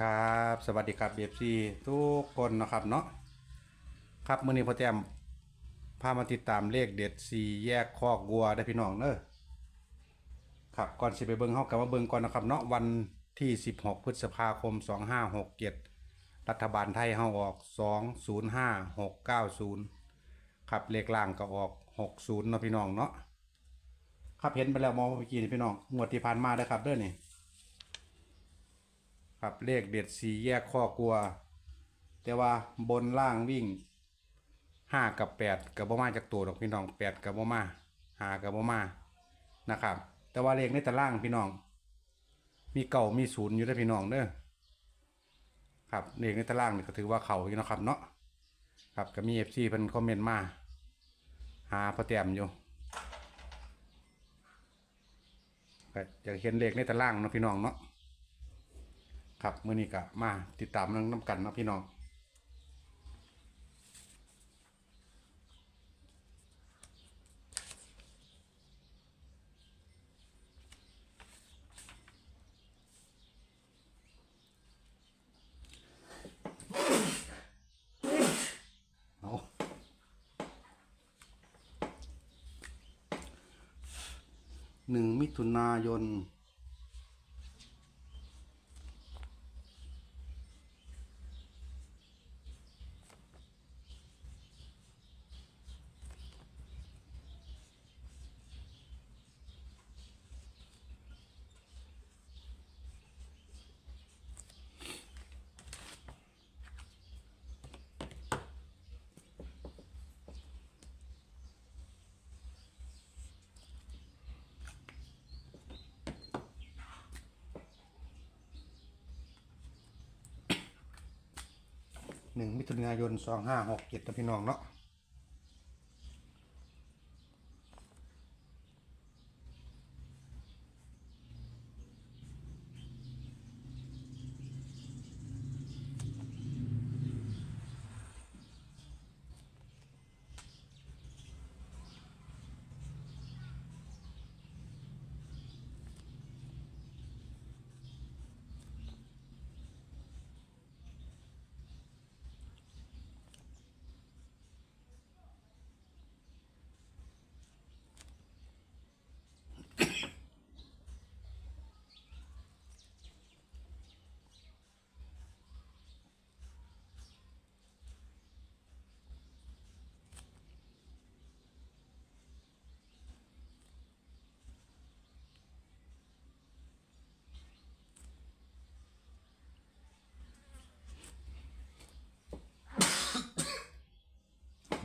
ครับ สวัสดีครับเบฟซีทุกคนนะครับเนาะครับมื้อนี้พ่อแต้มพามาติดตามเลขเด็ดสี่แยกคอกวัวได้พี่น้องเนอะครับก่อนสิไปเบิ่งเฮากลับมาเบิ่งก่อนนะครับเนาะวันที่ 16 พฤษภาคม 2567 รัฐบาลไทยเฮาออก 205690 ครับเลขล่างก็ออก 60เนาะพี่น้องเนาะครับเห็นไปแล้วมองเมื่อกี้นี่พี่น้องงวดที่ผ่านมาได้ครับเด้อนี่ ครับเลขเด็ดสีแยกข้อกลัว แต่ว่าบนล่างวิ่งห้ากับแปดกับบ่มาจากตัวดอกพี่น้องแปดกับบ่มาหากับบ่มานะครับ แต่ว่าเลขในตารางพี่น้อง มีเก่ามีศูนย์อยู่ด้พี่น้องเด้อครับเลขในตารางนี่ก็ถือว่าเขาอยู่นะครับเนาะครับก็มีเอฟซีเพิ่นคอมเมนต์มา หาพอแต้มอยู่อยากเห็นเลขในตารางเนาะพี่น้องเนาะ ครับมื้อนี้ก็มาติดตามเรื่องน้ำกันนะพี่น้องหนึ่งมิถุนายน หนึ่งมิถุนายนสองห้าหกเจ็ดพี่น้องเนาะ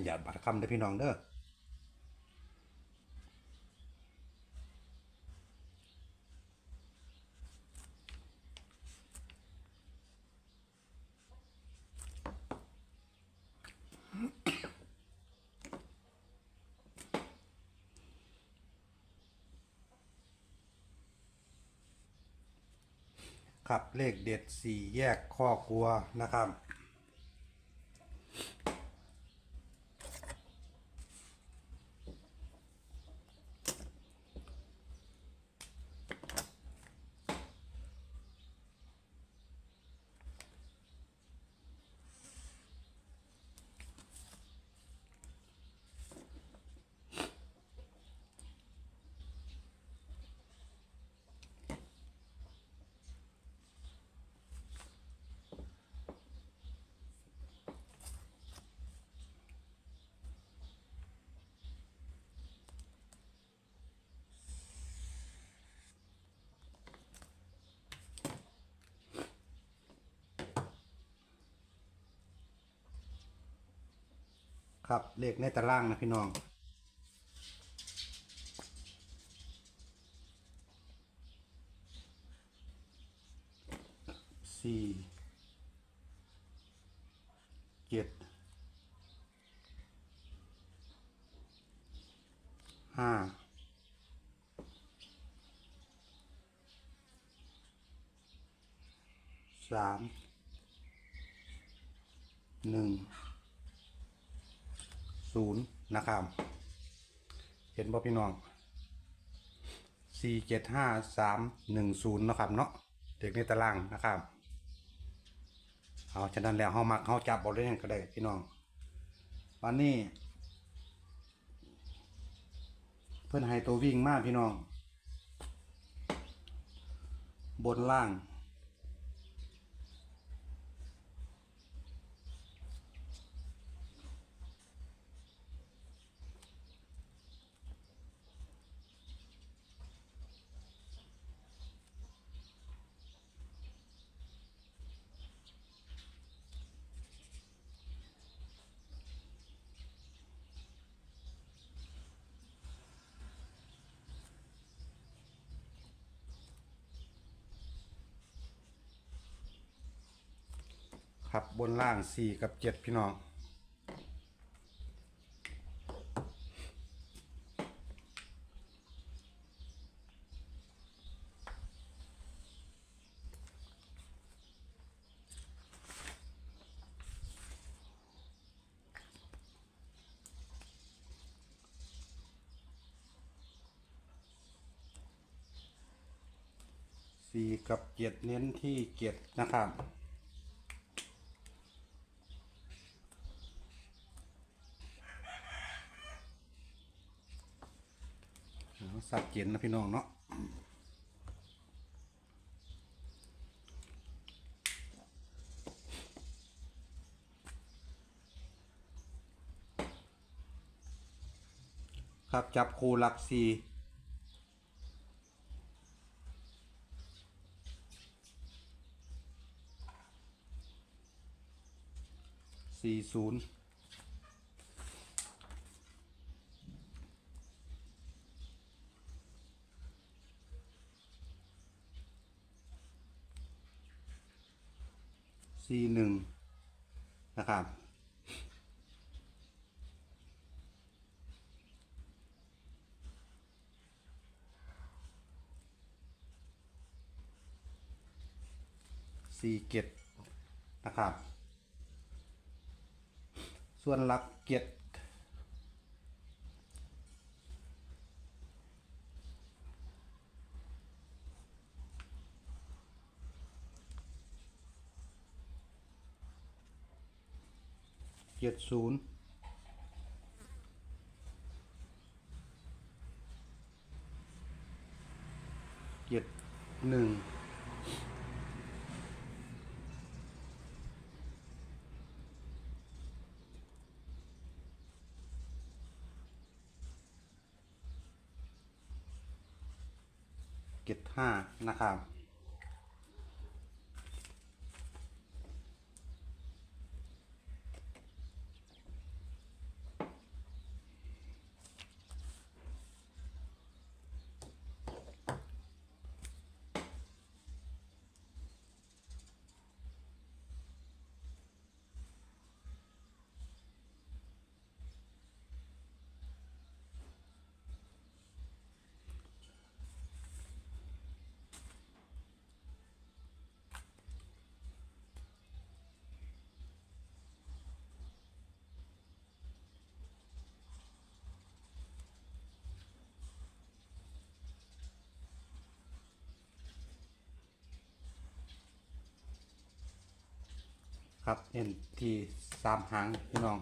บรรยาบัตรคำเด้พี่น้องเด้อครับเลขเด็ดสี่แยกข้อกลัวนะครับ ครับเลขในตารางนะพี่น้องสี่เจ็ดห้าสามหนึ่ง ศูนย์นะครับเห็นบ่พี่น้องสี่เจ็ดห้าสามหนึ่งศูนย์นะครับเนาะเด็กในตารางนะครับเอาฉะนั้นแล้วเฮามักเฮาจับบอลเล่นก็ได้พี่น้องวันนี้ เพื่อนให้ตัววิ่งมากพี่น้อง บนล่าง ครับบนล่างสี่กับเจ็ดพี่น้อง สี่กับเจ็ดเน้นที่เจ็ดนะครับ เอา สับเกียนนะพี่น้องเนาะครับจับคูหลักสี่สี่ศูนย์ สี่หนึ่งนะครับสี่เก็ดนะครับ ส่วนหลักเก็ด เจ็ดศูนย์เจ็ดหนึ่งเจ็ดห้านะครับ ครับเอ็นทีสามหางพี่น้อง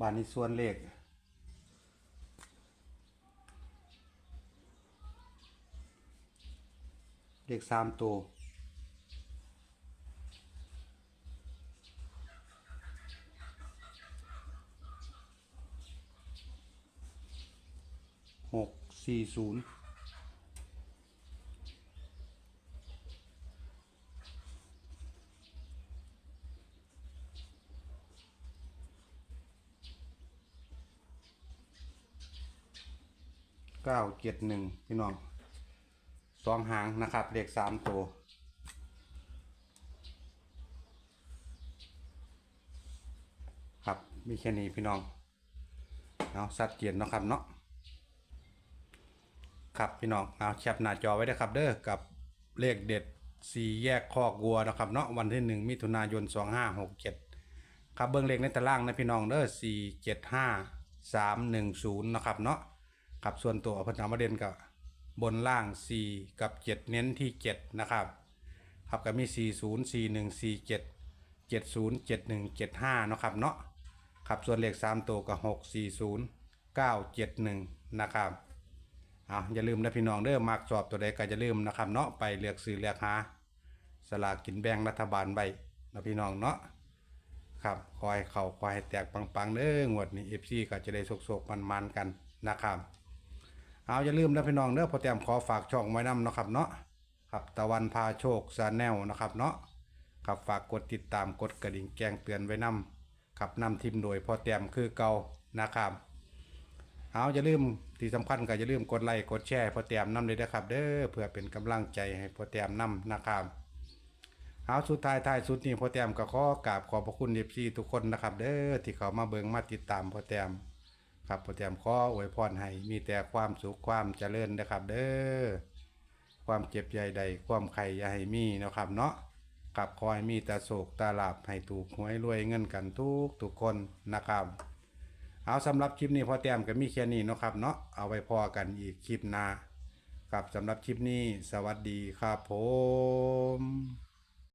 บานนี้ส่วนเลข เล ขสามตัวหกสี่ศูนย์เก้าเจ็ดหนึ่งพี่น้อง สองหางนะครับเลขสามตัวครับมีแค่นี้พี่น้องเนาะสัดเกียนเนาะครับเนาะครับพี่น้องเอาแคปหน้าจอไว้นะครับเด้อกับเลขเด็ดสี่แยกคอกวัวนะครับเนาะวันที่หนึ่งมิถุนายนสองห้าหกเจ็ดครับเบิ้งเลขในตารางนะพี่น้องเด้อสี่เจ็ดห้าสามหนึ่งศูนย์นะครับเนาะครับส่วนตัวเพันามาเด่นกับ บนล่างสี่กับเจ็ดเน้นที่เจ็ดนะครับ ครับก็มีสี่ศูนย์สี่หนึ่งสี่เนาะครับเนาะครับส่วนเลขสามตัวก็หกสี่ศูนะครับเอาอย่าลืมนะพี่น้องเด้อมักสอบตัวใดก็อย่าลืมนะครับเนาะไปเลือกซื้อเลือกหาสลากกินแบ่งรัฐบาลใบนะพี่น้องเนาะครับคอยเข่าคอยแตกปังๆเด้องวดนี้เอฟซีก็จะได้โศกๆมันๆกันนะครับ เอาอย่าลืมนะพี่น้องเด้อพอแต้มขอฝากช่องไว้นำเนาะครับเนาะครับตะวันพาโชคซาแนลนะครับเนาะครับฝากกดติดตามกดกระดิ่งแจ้งเตือนไว้นำครับนำทีมโดยพอแต้มคือเก่านะครับเอาอย่าลืมที่สำคัญก็อย่าลืมกดไลค์กดแชร์พอแต้มนำเลยนะครับ เด้อเพื่อเป็นกำลังใจให้พอแต้มนำนะครับเอาสุดท้ายท้ายสุดนี้พอแต้มก็ขอกราบขอบพระคุณเอฟซีทุกคนนะครับ เด้อที่เขามาเบิงมาติดตามพอแต้ม ครับพอแต้มขออวยพรให้มีแต่ความสุขความเจริญนะครับ เด้อความเจ็บใหญ่ใดความไข่อย่าให้มีนะครับเนาะกับคอยมีแต่โศกตาลาบให้ถูกหวยรวยเงินกันทุกทุกคนนะครับ เอาสำหรับคลิปนี้พอแต้มก็มีแค่นี้นะครับเนาะเอาไว้พอกันอีกคลิปหน้าครับสำหรับคลิปนี้สวัสดีครับผม